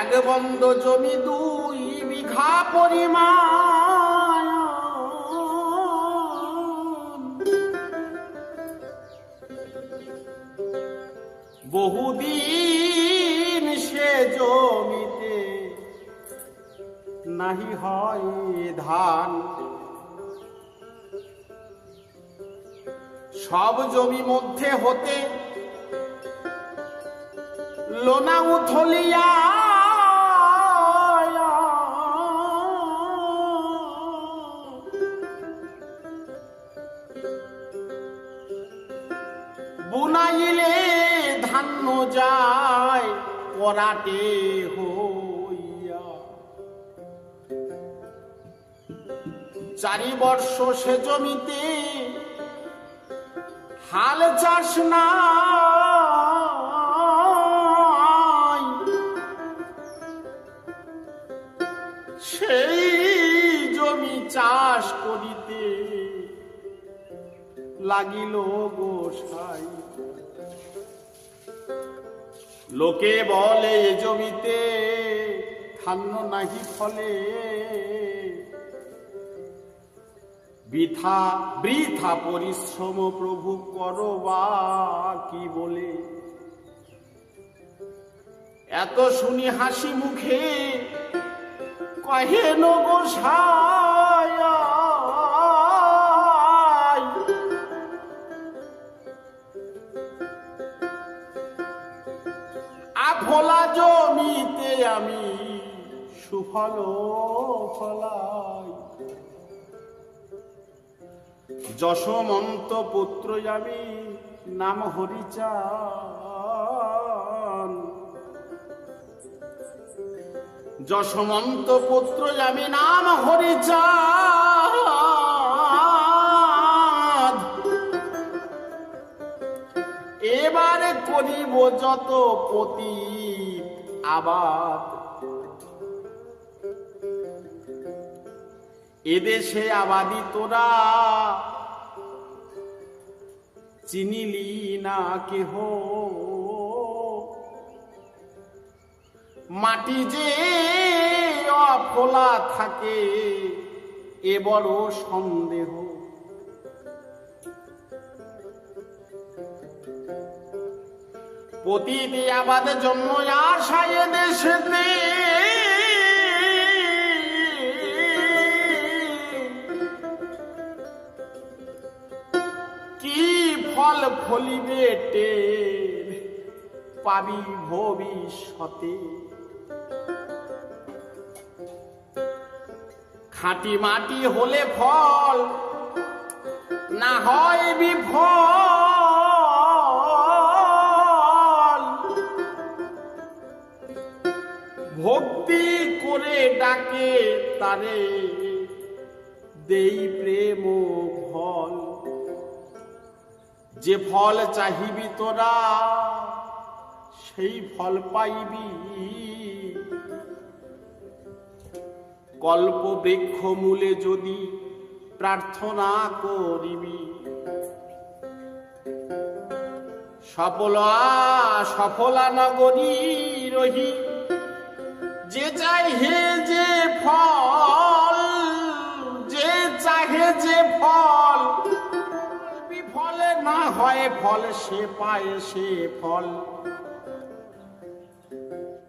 এক বন্ধ জমি, দুই বিঘা পরিমাণ। বহুদিন সে জমিতে নাহি হয় ধান। সব জমি মধ্যে হতে লোনা উথলিয়া বুনাইলে ধান্য যায় পরাটে হইয়া। চারি বর্ষ সে জমিতে হাল চাষ নাই লাগিল গোসাই লোকে বলে জমিতে ধান্য নাহি ফলে। বৃথা বৃথা পরিশ্রম প্রভু করবা কি বলে। এত শুনি হাসি মুখে কহে গোসায় জমিতে আমি সুফল ফলাই। যশমন্ত পুত্র আমি নাম হরিচান। যশমন্ত পুত্র আমি নাম হরিচাঁদ। এবারে করিব যত পতি আবাদ। এদেশে আবাদি তোরা। চিনিলি না কেহ। মাটি যে অফলা থাকে এ বড় সন্দেহ। পতিতে আবাদের জন্য আশায় দেশেতে কি ফল ফলিবে টের পাবি ভবিষ্যতে? খাঁটি মাটি হলে ফল, না হয় বিফল। ভক্তি করে ডাকে তারে, দেই প্রেম ফল। যে ফল চাহিবি তোরা, সেই ফল পাইবি। কল্প বৃক্ষ মূলে যদি প্রার্থনা করিবি। সফলা সফলা নগরী রহি চাহে যে ফল, যে চাহে যে ফল বিফলে না হয় ফল, সে পায় সে ফল।